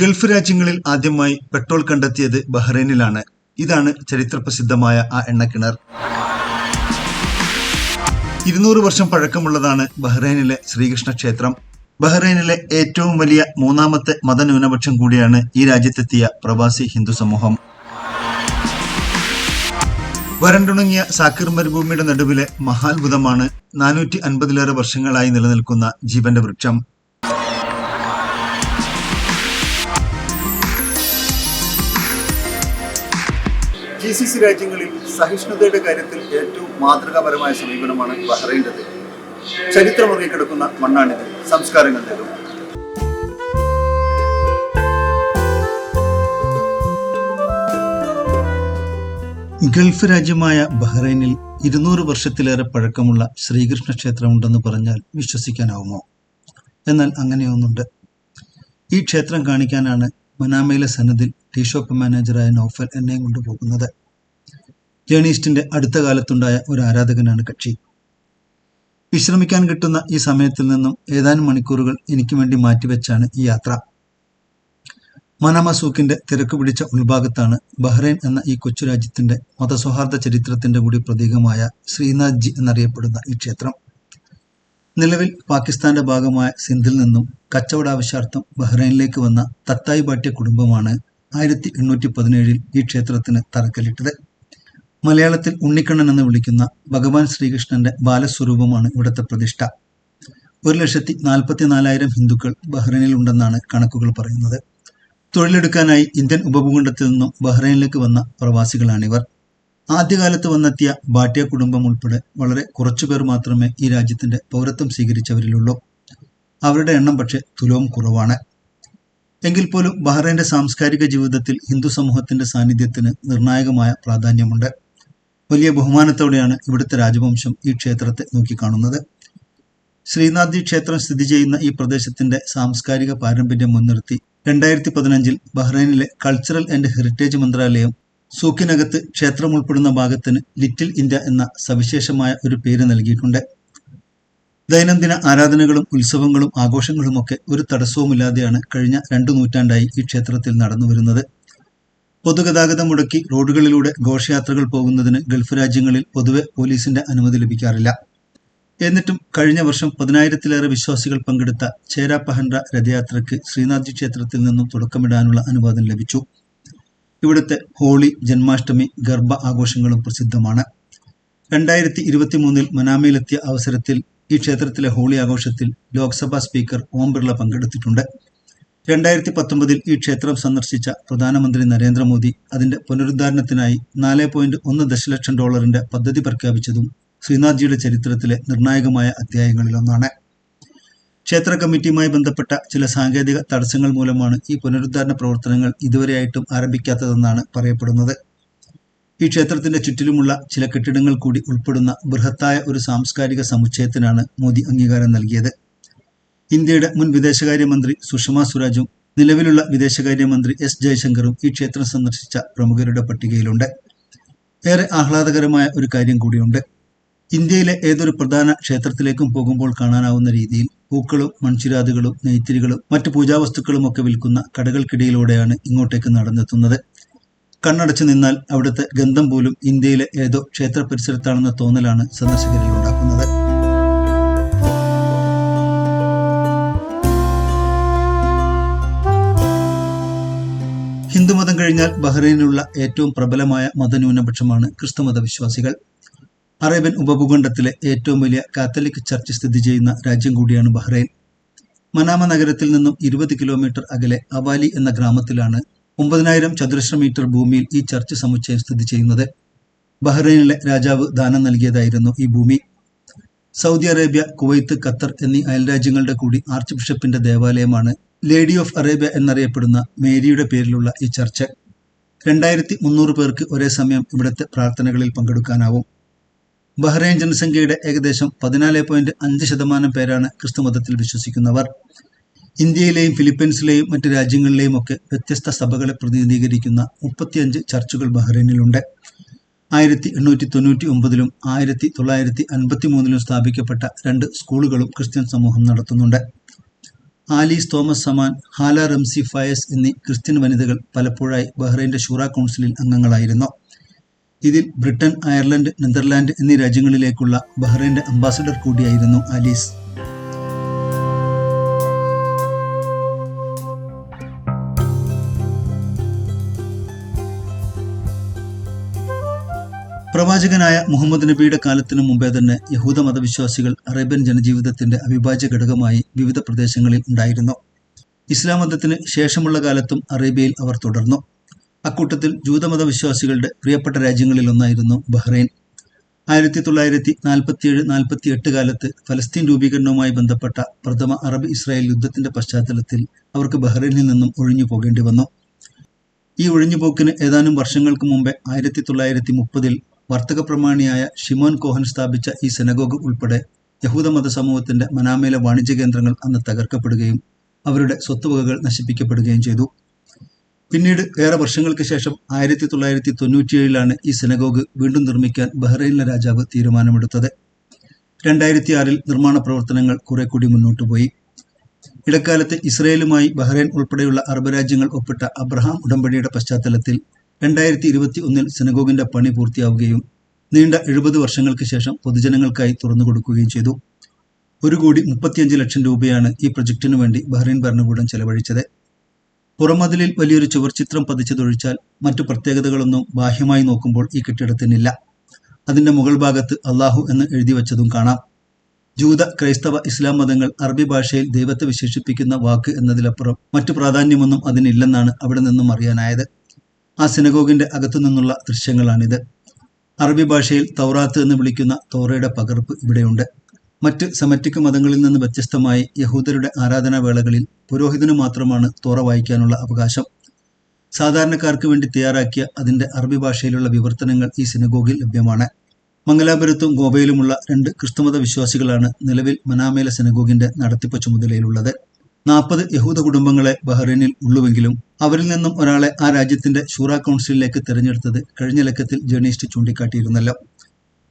Gulf രാജ്യങ്ങളിൽ ആദ്യമായി petrol കണ്ടെത്തിയത് ബഹ്റൈനിലാണ്. ഇതാണ് ചരിത്രപ്രസിദ്ധമായ ആ എണ്ണക്കിണർ. ഇരുന്നൂറ് വർഷം പഴക്കമുള്ളതാണ് ബഹ്റൈനിലെ ശ്രീകൃഷ്ണ ക്ഷേത്രം. ബഹ്റൈനിലെ ഏറ്റവും വലിയ മൂന്നാമത്തെ മതന്യൂനപക്ഷം കൂടിയാണ് ഈ രാജ്യത്തെത്തിയ പ്രവാസി ഹിന്ദു സമൂഹം. വരണ്ടുണങ്ങിയ സാക്കിർ മരുഭൂമിയുടെ നടുവിലെ മഹാത്ഭുതമാണ് നാനൂറ്റി അൻപതിലേറെ വർഷങ്ങളായി നിലനിൽക്കുന്ന ജീവന്റെ വൃക്ഷം. ജി സി സി രാജ്യങ്ങളിൽ സഹിഷ്ണുതയുടെ കാര്യത്തിൽ ഏറ്റവും മാതൃകാപരമായ സമീപനമാണ് ബഹ്റൈന്റെത്. ചരിത്രമുറങ്ങിക്കിടക്കുന്ന മണ്ണാണിത്. നേടും. ഗൾഫ് രാജ്യമായ ബഹ്റൈനിൽ ഇരുന്നൂറ് വർഷത്തിലേറെ പഴക്കമുള്ള ശ്രീകൃഷ്ണ ക്ഷേത്രമുണ്ടെന്ന് പറഞ്ഞാൽ വിശ്വസിക്കാനാവുമോ? എന്നാൽ അങ്ങനെയൊന്നുണ്ട്. ഈ ക്ഷേത്രം കാണിക്കാനാണ് മനാമയിലെ സന്നദ്ധിൽ ടീ ഷോപ്പ് മാനേജറായ നോഫൽ എന്നെയും കൊണ്ടുപോകുന്നത് ജേണിസ്റ്റിന്റെ അടുത്ത കാലത്തുണ്ടായ ഒരു ആരാധകനാണ് കക്ഷി. വിശ്രമിക്കാൻ കിട്ടുന്ന ഈ സമയത്തിൽ നിന്നും ഏതാനും മണിക്കൂറുകൾ എനിക്ക് വേണ്ടി മാറ്റിവെച്ചാണ് ഈ യാത്ര. മനാമ സൂക്കിന്റെ തിരക്ക് പിടിച്ച ഉൾഭാഗത്താണ് ബഹ്റൈൻ എന്ന ഈ കൊച്ചു രാജ്യത്തിന്റെ മതസൗഹാർദ്ദ ചരിത്രത്തിന്റെ കൂടി പ്രതീകമായ ശ്രീനാഥ് ജി എന്നറിയപ്പെടുന്ന ഈ ക്ഷേത്രം. നിലവിൽ പാകിസ്ഥാന്റെ ഭാഗമായ സിന്ധിൽ നിന്നും കച്ചവട ആവശ്യാർത്ഥം ബഹ്റൈനിലേക്ക് വന്ന തത്തായി ബാട്യ കുടുംബമാണ് ആയിരത്തി എണ്ണൂറ്റി പതിനേഴിൽ ഈ ക്ഷേത്രത്തിന് തറക്കല്ലിട്ടത്. മലയാളത്തിൽ ഉണ്ണിക്കണ്ണൻ എന്ന് വിളിക്കുന്ന ഭഗവാൻ ശ്രീകൃഷ്ണന്റെ ബാലസ്വരൂപമാണ് ഇവിടുത്തെ പ്രതിഷ്ഠ. ഒരു ലക്ഷത്തി നാൽപ്പത്തി നാലായിരം ഹിന്ദുക്കൾ ബഹ്റൈനിൽ ഉണ്ടെന്നാണ് കണക്കുകൾ പറയുന്നത്. തൊഴിലെടുക്കാനായി ഇന്ത്യൻ ഉപഭൂഖണ്ഡത്തിൽ നിന്നും ബഹ്റൈനിലേക്ക് വന്ന പ്രവാസികളാണിവർ. ആദ്യകാലത്ത് വന്നെത്തിയ ഭാട്ടിയ കുടുംബം ഉൾപ്പെടെ വളരെ കുറച്ചുപേർ മാത്രമേ ഈ രാജ്യത്തിന്റെ പൗരത്വം സ്വീകരിച്ചവരിലുള്ളൂ. അവരുടെ എണ്ണം പക്ഷേ തുലവും കുറവാണ്. എങ്കിൽ പോലും ബഹ്റൈന്റെ സാംസ്കാരിക ജീവിതത്തിൽ ഹിന്ദു സമൂഹത്തിന്റെ സാന്നിധ്യത്തിന് നിർണായകമായ പ്രാധാന്യമുണ്ട്. വലിയ ബഹുമാനത്തോടെയാണ് ഇവിടുത്തെ രാജവംശം ഈ ക്ഷേത്രത്തെ നോക്കിക്കാണുന്നത്. ശ്രീനാഥ്ജി ക്ഷേത്രം സ്ഥിതി ചെയ്യുന്ന ഈ പ്രദേശത്തിന്റെ സാംസ്കാരിക പാരമ്പര്യം മുൻനിർത്തി രണ്ടായിരത്തി പതിനഞ്ചിൽ ബഹ്റൈനിലെ കൾച്ചറൽ ആൻഡ് ഹെറിറ്റേജ് മന്ത്രാലയം സൂക്കിനകത്ത് ക്ഷേത്രം ഉൾപ്പെടുന്ന ഭാഗത്തിന് ലിറ്റിൽ ഇന്ത്യ എന്ന സവിശേഷമായ ഒരു പേര് നൽകിയിട്ടുണ്ട്. ദൈനംദിന ആരാധനകളും ഉത്സവങ്ങളും ആഘോഷങ്ങളുമൊക്കെ ഒരു തടസ്സവുമില്ലാതെയാണ് കഴിഞ്ഞ രണ്ടു നൂറ്റാണ്ടായി ഈ ക്ഷേത്രത്തിൽ നടന്നു വരുന്നത്. പൊതുഗതാഗതം മുടക്കി റോഡുകളിലൂടെ ഘോഷയാത്രകൾ പോകുന്നതിന് ഗൾഫ് രാജ്യങ്ങളിൽ പൊതുവെ പോലീസിന്റെ അനുമതി ലഭിക്കാറില്ല. എന്നിട്ടും കഴിഞ്ഞ വർഷം പതിനായിരത്തിലേറെ വിശ്വാസികൾ പങ്കെടുത്ത ചേരാപഹൻറ രഥയാത്രയ്ക്ക് ശ്രീനാഥ്ജി ക്ഷേത്രത്തിൽ നിന്നും തുടക്കമിടാനുള്ള അനുവാദം ലഭിച്ചു. ഇവിടുത്തെ ഹോളി ജന്മാഷ്ടമി ഗർഭ ആഘോഷങ്ങളും പ്രസിദ്ധമാണ്. രണ്ടായിരത്തി ഇരുപത്തി മൂന്നിൽ മനാമയിലെത്തിയ അവസരത്തിൽ ഈ ക്ഷേത്രത്തിലെ ഹോളി ആഘോഷത്തിൽ ലോക്സഭാ സ്പീക്കർ ഓം ബിർള പങ്കെടുത്തിട്ടുണ്ട്. രണ്ടായിരത്തി പത്തൊമ്പതിൽ ഈ ക്ഷേത്രം സന്ദർശിച്ച പ്രധാനമന്ത്രി നരേന്ദ്രമോദി അതിന്റെ പുനരുദ്ധാരണത്തിനായി നാല് പോയിന്റ് ഒന്ന് ദശലക്ഷം ഡോളറിന്റെ പദ്ധതി പ്രഖ്യാപിച്ചതും ശ്രീനാഥ്ജിയുടെ ചരിത്രത്തിലെ നിർണായകമായ അധ്യായങ്ങളിലൊന്നാണ്. ക്ഷേത്ര കമ്മിറ്റിയുമായി ബന്ധപ്പെട്ട ചില സാങ്കേതിക തടസ്സങ്ങൾ മൂലമാണ് ഈ പുനരുദ്ധാരണ പ്രവർത്തനങ്ങൾ ഇതുവരെയായിട്ടും ആരംഭിക്കാത്തതെന്നാണ് പറയപ്പെടുന്നത്. ഈ ക്ഷേത്രത്തിന്റെ ചുറ്റിലുമുള്ള ചില കെട്ടിടങ്ങൾ കൂടി ഉൾപ്പെടുന്ന ബൃഹത്തായ ഒരു സാംസ്കാരിക സമുച്ചയത്തിനാണ് മോദി അംഗീകാരം നൽകിയത്. ഇന്ത്യയുടെ മുൻ വിദേശകാര്യമന്ത്രി സുഷമ സ്വരാജും നിലവിലുള്ള വിദേശകാര്യമന്ത്രി എസ് ജയശങ്കറും ഈ ക്ഷേത്രം സന്ദർശിച്ച പ്രമുഖരുടെ പട്ടികയിലുണ്ട്. ഏറെ ആഹ്ലാദകരമായ ഒരു കാര്യം കൂടിയുണ്ട്. ഇന്ത്യയിലെ ഏതൊരു പ്രധാന ക്ഷേത്രത്തിലേക്കും പോകുമ്പോൾ കാണാനാവുന്ന രീതിയിൽ പൂക്കളും മൺചിരാതുകളും നെയ്ത്തിരികളും മറ്റു പൂജാവസ്തുക്കളും ഒക്കെ വിൽക്കുന്ന കടകൾക്കിടയിലൂടെയാണ് ഇങ്ങോട്ടേക്ക് നടന്നെത്തുന്നത്. കണ്ണടച്ചു നിന്നാൽ അവിടുത്തെ ഗന്ധം പോലും ഇന്ത്യയിലെ ഏതോ ക്ഷേത്ര പരിസരത്താണെന്ന തോന്നലാണ് സന്ദർശകരിൽ ഉണ്ടാക്കുന്നത്. ഹിന്ദുമതം കഴിഞ്ഞാൽ ബഹ്റൈനിലുള്ള ഏറ്റവും പ്രബലമായ മതന്യൂനപക്ഷമാണ് ക്രിസ്തുമത വിശ്വാസികൾ അറേബ്യൻ ഉപഭൂഖണ്ഡത്തിലെ ഏറ്റവും വലിയ കാത്തലിക് ചർച്ച് സ്ഥിതി ചെയ്യുന്ന രാജ്യം കൂടിയാണ് ബഹ്റൈൻ. മനാമ നഗരത്തിൽ നിന്നും ഇരുപത് കിലോമീറ്റർ അകലെ അവാലി എന്ന ഗ്രാമത്തിലാണ് ഒമ്പതിനായിരം ചതുരശ്ര മീറ്റർ ഭൂമിയിൽ ഈ ചർച്ച് സമുച്ചയം സ്ഥിതി ചെയ്യുന്നത്. ബഹ്റൈനിലെ രാജാവ് ദാനം നൽകിയതായിരുന്നു ഈ ഭൂമി. സൗദി അറേബ്യ കുവൈത്ത് ഖത്തർ എന്നീ അയൽരാജ്യങ്ങളുടെ കൂടി ആർച്ച് ബിഷപ്പിന്റെ ദേവാലയമാണ് ലേഡി ഓഫ് അറേബ്യ എന്നറിയപ്പെടുന്ന മേരിയുടെ പേരിലുള്ള ഈ ചർച്ച്. രണ്ടായിരത്തി മുന്നൂറ് പേർക്ക് ഒരേ സമയം ഇവിടുത്തെ പ്രാർത്ഥനകളിൽ പങ്കെടുക്കാനാവും. ബഹ്റൈൻ ജനസംഖ്യയുടെ ഏകദേശം പതിനാല് പോയിന്റ് അഞ്ച് ശതമാനം പേരാണ് ക്രിസ്തുമതത്തിൽ വിശ്വസിക്കുന്നവർ. ഇന്ത്യയിലെയും ഫിലിപ്പീൻസിലെയും മറ്റ് രാജ്യങ്ങളിലെയും ഒക്കെ വ്യത്യസ്ത സഭകളെ പ്രതിനിധീകരിക്കുന്ന മുപ്പത്തിയഞ്ച് ചർച്ചുകൾ ബഹ്റൈനിലുണ്ട്. ആയിരത്തി എണ്ണൂറ്റി തൊണ്ണൂറ്റി ഒമ്പതിലും ആയിരത്തി തൊള്ളായിരത്തി അൻപത്തി മൂന്നിലും സ്ഥാപിക്കപ്പെട്ട രണ്ട് സ്കൂളുകളും ക്രിസ്ത്യൻ സമൂഹം നടത്തുന്നുണ്ട്. ആലീസ് തോമസ് സമാൻ ഹാല റംസി ഫയസ് എന്നീ ക്രിസ്ത്യൻ വനിതകൾ പലപ്പോഴായി ബഹ്റൈന്റെ ഷൂറ കൗൺസിലിൽ അംഗങ്ങളായിരുന്നു. ഇതിൽ ബ്രിട്ടൻ അയർലൻഡ് നെതർലാൻഡ് എന്നീ രാജ്യങ്ങളിലേക്കുള്ള ബഹ്റൈന്റെ അംബാസഡർ കൂടിയായിരുന്നു അലീസ് പ്രവാചകനായ മുഹമ്മദ് നബിയുടെ കാലത്തിനു മുമ്പേ തന്നെ യഹൂദ മതവിശ്വാസികൾ അറേബ്യൻ ജനജീവിതത്തിന്റെ അവിഭാജ്യ ഘടകമായി വിവിധ പ്രദേശങ്ങളിൽ ഉണ്ടായിരുന്നു. ഇസ്ലാം മതത്തിന് ശേഷമുള്ള കാലത്തും അറേബ്യയിൽ അവർ തുടർന്നു. അക്കൂട്ടത്തിൽ ജൂതമത വിശ്വാസികളുടെ പ്രിയപ്പെട്ട രാജ്യങ്ങളിൽ ഒന്നായിരുന്നു ബഹ്റൈൻ. ആയിരത്തി തൊള്ളായിരത്തി നാൽപ്പത്തിയേഴ് നാൽപ്പത്തി എട്ട് കാലത്ത് ഫലസ്തീൻ രൂപീകരണവുമായി ബന്ധപ്പെട്ട പ്രഥമ അറബ് ഇസ്രായേൽ യുദ്ധത്തിന്റെ പശ്ചാത്തലത്തിൽ അവർക്ക് ബഹ്റൈനിൽ നിന്നും ഒഴിഞ്ഞു പോകേണ്ടി വന്നു. ഈ ഒഴിഞ്ഞുപോക്കിന് ഏതാനും വർഷങ്ങൾക്ക് മുമ്പേ ആയിരത്തി തൊള്ളായിരത്തി മുപ്പതിൽ വർത്തക പ്രമാണിയായ ഷിമോൻ കോഹൻ സ്ഥാപിച്ച ഈ സെനഗോഗ് ഉൾപ്പെടെ യഹൂദമത സമൂഹത്തിന്റെ മനാമയിലെ വാണിജ്യ കേന്ദ്രങ്ങൾ അന്ന് തകർക്കപ്പെടുകയും അവരുടെ സ്വത്തുവകകൾ നശിപ്പിക്കപ്പെടുകയും ചെയ്തു. പിന്നീട് ഏറെ വർഷങ്ങൾക്ക് ശേഷം ആയിരത്തി തൊള്ളായിരത്തി തൊണ്ണൂറ്റിയേഴിലാണ് ഈ സെനഗോഗ് വീണ്ടും നിർമ്മിക്കാൻ ബഹ്റൈനിലെ രാജാവ് തീരുമാനമെടുത്തത്. രണ്ടായിരത്തി ആറിൽ നിർമ്മാണ പ്രവർത്തനങ്ങൾ കുറെ കൂടി മുന്നോട്ടു പോയി. ഇടക്കാലത്ത് ഇസ്രയേലുമായി ബഹ്റൈൻ ഉൾപ്പെടെയുള്ള അറബ് രാജ്യങ്ങൾ ഒപ്പിട്ട അബ്രഹാം ഉടമ്പടിയുടെ പശ്ചാത്തലത്തിൽ രണ്ടായിരത്തി ഇരുപത്തി ഒന്നിൽ സെനഗോഗിന്റെ പണി പൂർത്തിയാവുകയും നീണ്ട എഴുപത് വർഷങ്ങൾക്ക് ശേഷം പൊതുജനങ്ങൾക്കായി തുറന്നു കൊടുക്കുകയും ചെയ്തു. ഒരു കോടി മുപ്പത്തിയഞ്ച് ലക്ഷം രൂപയാണ് ഈ പ്രൊജക്ടിനു വേണ്ടി ബഹ്റൈൻ ഭരണകൂടം ചെലവഴിച്ചത്. പുറമതിലിൽ വലിയൊരു ചുവർച്ചിത്രം പതിച്ചതൊഴിച്ചാൽ മറ്റു പ്രത്യേകതകളൊന്നും ബാഹ്യമായി നോക്കുമ്പോൾ ഈ കെട്ടിടത്തിനില്ല. അതിന്റെ മുകൾ ഭാഗത്ത് അള്ളാഹു എന്ന് എഴുതി വച്ചതും കാണാം. ജൂത ക്രൈസ്തവ ഇസ്ലാം മതങ്ങൾ അറബി ഭാഷയിൽ ദൈവത്തെ വിശേഷിപ്പിക്കുന്ന വാക്ക് എന്നതിലപ്പുറം മറ്റു പ്രാധാന്യമൊന്നും അതിനില്ലെന്നാണ് അവിടെ നിന്നും അറിയാനായത്. ആ സിനഗോഗിന്റെ അകത്തു നിന്നുള്ള ദൃശ്യങ്ങളാണിത്. അറബി ഭാഷയിൽ തൗറാത്ത് എന്ന് വിളിക്കുന്ന തോറയുടെ പകർപ്പ് ഇവിടെയുണ്ട്. മറ്റ് സെമറ്റിക് മതങ്ങളിൽ നിന്ന് വ്യത്യസ്തമായി യഹൂദരുടെ ആരാധനാവേളകളിൽ പുരോഹിതന് മാത്രമാണ് തോറ വായിക്കാനുള്ള അവകാശം. സാധാരണക്കാർക്ക് വേണ്ടി തയ്യാറാക്കിയ അതിന്റെ അറബി ഭാഷയിലുള്ള വിവർത്തനങ്ങൾ ഈ സിനഗോഗിൽ ലഭ്യമാണ്. മംഗലാപുരത്തും ഗോവയിലുമുള്ള രണ്ട് ക്രിസ്തുമത വിശ്വാസികളാണ് നിലവിൽ മനാമേല സിനഗോഗിന്റെ നടത്തിപ്പ് ചുമതലയിലുള്ളത്. നാൽപ്പത് യഹൂദ കുടുംബങ്ങളെ ബഹ്റൈനിൽ ഉള്ളുവെങ്കിലും അവരിൽ നിന്നും ഒരാളെ ആ രാജ്യത്തിന്റെ ഷൂറ കൗൺസിലിലേക്ക് തെരഞ്ഞെടുത്തത് കഴിഞ്ഞ ലക്കത്തിൽ ജേണിസ്റ്റ് ചൂണ്ടിക്കാട്ടിയിരുന്നല്ലോ.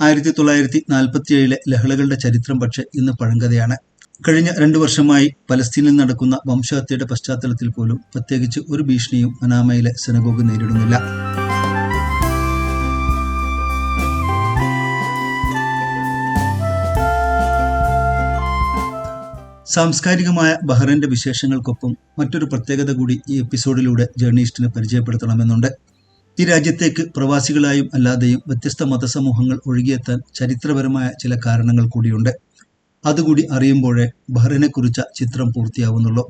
ആയിരത്തി തൊള്ളായിരത്തി നാൽപ്പത്തി ഏഴിലെ ലഹളകളുടെ ചരിത്രം പക്ഷെ ഇന്ന് പഴങ്കഥയാണ്. കഴിഞ്ഞ രണ്ടു വർഷമായി പലസ്തീനിൽ നടക്കുന്ന വംശഹത്യയുടെ പശ്ചാത്തലത്തിൽ പോലും പ്രത്യേകിച്ച് ഒരു ഭീഷണിയും മനാമയിലെ സെനഗോഗ് നേരിടുന്നില്ല. സാംസ്കാരികമായ ബഹ്റൈന്റെ വിശേഷങ്ങൾക്കൊപ്പം മറ്റൊരു പ്രത്യേകത കൂടി ഈ എപ്പിസോഡിലൂടെ ജേർണലിസ്റ്റിന് പരിചയപ്പെടുത്തണമെന്നുണ്ട്. ഈ രാജ്യത്തേക്ക് പ്രവാസികളായും അല്ലാതെയും വ്യത്യസ്ത മതസമൂഹങ്ങൾ ഒഴുകിയെത്താൻ ചരിത്രപരമായ ചില കാരണങ്ങൾ കൂടിയുണ്ട്. അതുകൂടി അറിയുമ്പോഴേ ബഹ്റിനെക്കുറിച്ച ചിത്രം പൂർത്തിയാവുന്നുള്ളൂ.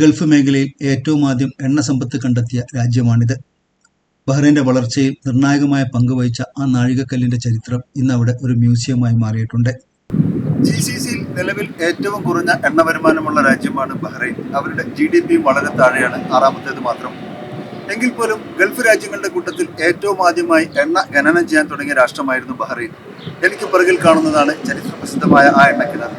ഗൾഫ് മേഖലയിൽ ഏറ്റവും ആദ്യം എണ്ണ സമ്പത്ത് കണ്ടെത്തിയ രാജ്യമാണിത്. ബഹ്റൈന്റെ വളർച്ചയിൽ നിർണായകമായ പങ്ക് വഹിച്ച ആ നാഴികക്കല്ലിന്റെ ചരിത്രം ഇന്ന് അവിടെ ഒരു മ്യൂസിയമായി മാറിയിട്ടുണ്ട്. ജി സി സിയിൽ നിലവിൽ ഏറ്റവും കുറഞ്ഞ എണ്ണ വരുമാനമുള്ള രാജ്യമാണ് ബഹ്റൈൻ. അവരുടെ ജി ഡി പി വളരെ താഴെയാണ്. ആറാമത്തേത് മാത്രം. എങ്കിൽ പോലും ഗൾഫ് രാജ്യങ്ങളുടെ കൂട്ടത്തിൽ ഏറ്റവും ആദ്യമായി എണ്ണ ഖനനം ചെയ്യാൻ തുടങ്ങിയ രാഷ്ട്രമായിരുന്നു ബഹ്റൈൻ. എനിക്ക് പിറകിൽ കാണുന്നതാണ് ചരിത്ര പ്രസിദ്ധമായ ആ എണ്ണക്കിണർ.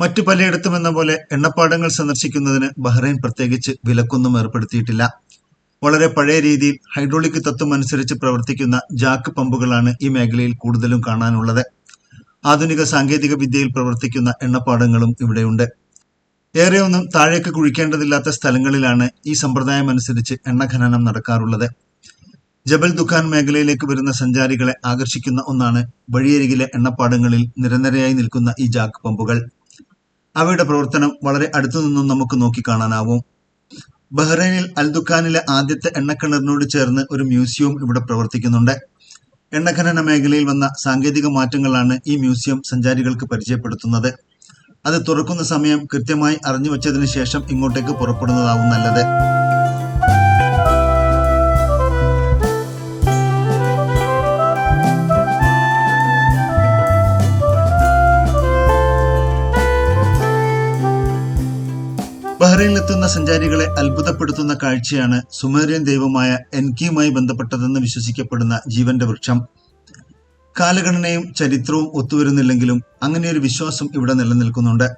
മറ്റു പലയിടത്തും എന്ന പോലെ എണ്ണപ്പാടങ്ങൾ സന്ദർശിക്കുന്നതിന് ബഹ്റൈൻ പ്രത്യേകിച്ച് വിലക്കൊന്നും ഏർപ്പെടുത്തിയിട്ടില്ല. വളരെ പഴയ രീതിയിൽ ഹൈഡ്രോളിക് തത്വം അനുസരിച്ച് പ്രവർത്തിക്കുന്ന ജാക്ക് പമ്പുകളാണ് ഈ മേഖലയിൽ കൂടുതലും കാണാനുള്ളത്. ആധുനിക സാങ്കേതിക വിദ്യയിൽ പ്രവർത്തിക്കുന്ന എണ്ണപ്പാടങ്ങളും ഇവിടെയുണ്ട്. ഏറെയൊന്നും താഴേക്ക് കുഴിക്കേണ്ടതില്ലാത്ത സ്ഥലങ്ങളിലാണ് ഈ സമ്പ്രദായം അനുസരിച്ച് എണ്ണ ഖനനം നടക്കാറുള്ളത്. ജബൽ ദുഖാൻ മേഖലയിലേക്ക് വരുന്ന സഞ്ചാരികളെ ആകർഷിക്കുന്ന ഒന്നാണ് വഴിയരികിലെ എണ്ണപ്പാടങ്ങളിൽ നിരനിരയായി നിൽക്കുന്ന ഈ ജാക്ക് പമ്പുകൾ. അവയുടെ പ്രവർത്തനം വളരെ അടുത്തു നിന്നും നമുക്ക് നോക്കിക്കാണാനാവും ബഹ്റൈനിൽ അൽ ദുഖാനിലെ ആദ്യത്തെ എണ്ണക്കിണറിനോട് ചേർന്ന് ഒരു മ്യൂസിയവും ഇവിടെ പ്രവർത്തിക്കുന്നുണ്ട്. എണ്ണഖനന മേഖലയിൽ വന്ന സാങ്കേതിക മാറ്റങ്ങളാണ് ഈ മ്യൂസിയം സഞ്ചാരികൾക്ക് പരിചയപ്പെടുത്തുന്നത്. അത് തുറക്കുന്ന സമയം കൃത്യമായി അറിഞ്ഞു വച്ചതിന് ശേഷം ഇങ്ങോട്ടേക്ക് പുറപ്പെടുന്നതാവും നല്ലത്. ബഹ്റൈനിലെത്തുന്ന സഞ്ചാരികളെ അത്ഭുതപ്പെടുത്തുന്ന കാഴ്ചയാണ് സുമേറിയൻ ദൈവമായ എൻകിയുമായി ബന്ധപ്പെട്ടതെന്ന് വിശ്വസിക്കപ്പെടുന്ന ജീവന്റെ വൃക്ഷം. കാലഗണനയും ചരിത്രവും ഒത്തുവരുന്നില്ലെങ്കിലും അങ്ങനെയൊരു വിശ്വാസം ഇവിടെ നിലനിൽക്കുന്നുണ്ട്.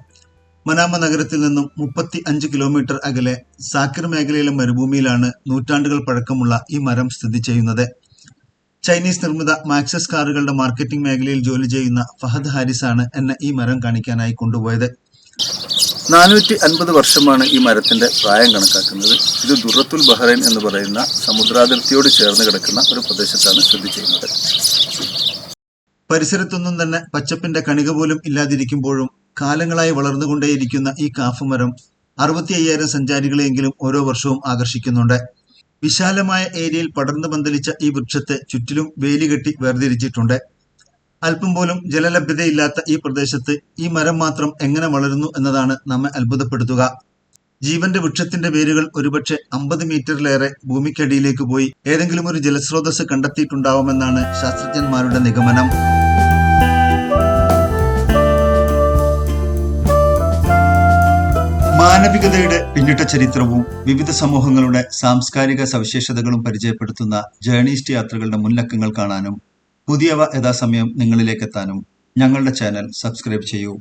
മനാമ നഗരത്തിൽ നിന്നും മുപ്പത്തി അഞ്ച് കിലോമീറ്റർ അകലെ സാക്കിർ മേഖലയിലെ മരുഭൂമിയിലാണ് നൂറ്റാണ്ടുകൾ പഴക്കമുള്ള ഈ മരം സ്ഥിതി ചെയ്യുന്നത്. ചൈനീസ് നിർമ്മിത മാക്സസ് കാറുകളുടെ മാർക്കറ്റിംഗ് മേഖലയിൽ ജോലി ചെയ്യുന്ന ഫഹദ് ഹാരിസ് ആണ് എന്നെ ഈ മരം കാണിക്കാനായി കൊണ്ടുപോയത്. നാനൂറ്റി അൻപത് വർഷമാണ് ഈ മരത്തിന്റെ പ്രായം കണക്കാക്കുന്നത്. ഇത് ദുറത്തുൽ ബഹ്റൈൻ എന്ന് പറയുന്ന സമുദ്രാതിർത്തിയോട് ചേർന്ന് കിടക്കുന്ന ഒരു പ്രദേശത്താണ് സ്ഥിതി ചെയ്യുന്നത്. പരിസരത്തൊന്നും തന്നെ പച്ചപ്പിന്റെ കണിക പോലും ഇല്ലാതിരിക്കുമ്പോഴും കാലങ്ങളായി വളർന്നുകൊണ്ടേയിരിക്കുന്ന ഈ കാഫുമരം അറുപത്തി അയ്യായിരം സഞ്ചാരികളെയെങ്കിലും ഓരോ വർഷവും ആകർഷിക്കുന്നുണ്ട്. വിശാലമായ ഏരിയയിൽ പടർന്നു പന്തലിച്ച ഈ വൃക്ഷത്തെ ചുറ്റിലും വേലി കെട്ടി വേർതിരിച്ചിട്ടുണ്ട്. അല്പം പോലും ജലലഭ്യതയില്ലാത്ത ഈ പ്രദേശത്ത് ഈ മരം മാത്രം എങ്ങനെ വളരുന്നു എന്നതാണ് നമ്മെ അത്ഭുതപ്പെടുത്തുക. ജീവന്റെ വൃക്ഷത്തിന്റെ വേരുകൾ ഒരുപക്ഷെ അമ്പത് മീറ്ററിലേറെ ഭൂമിക്കടിയിലേക്ക് പോയി ഏതെങ്കിലും ഒരു ജലസ്രോതസ് കണ്ടെത്തിയിട്ടുണ്ടാവുമെന്നാണ് ശാസ്ത്രജ്ഞന്മാരുടെ നിഗമനം. മാനവികതയുടെ പിന്നിട്ട ചരിത്രവും വിവിധ സമൂഹങ്ങളുടെ സാംസ്കാരിക സവിശേഷതകളും പരിചയപ്പെടുത്തുന്ന ജേർണിസ്റ്റ് യാത്രകളുടെ മുൻലക്കങ്ങൾ കാണാനും പുതിയവ യഥാസമയം നിങ്ങളിലേക്കെത്താനും ഞങ്ങളുടെ ചാനൽ സബ്സ്ക്രൈബ് ചെയ്യൂ.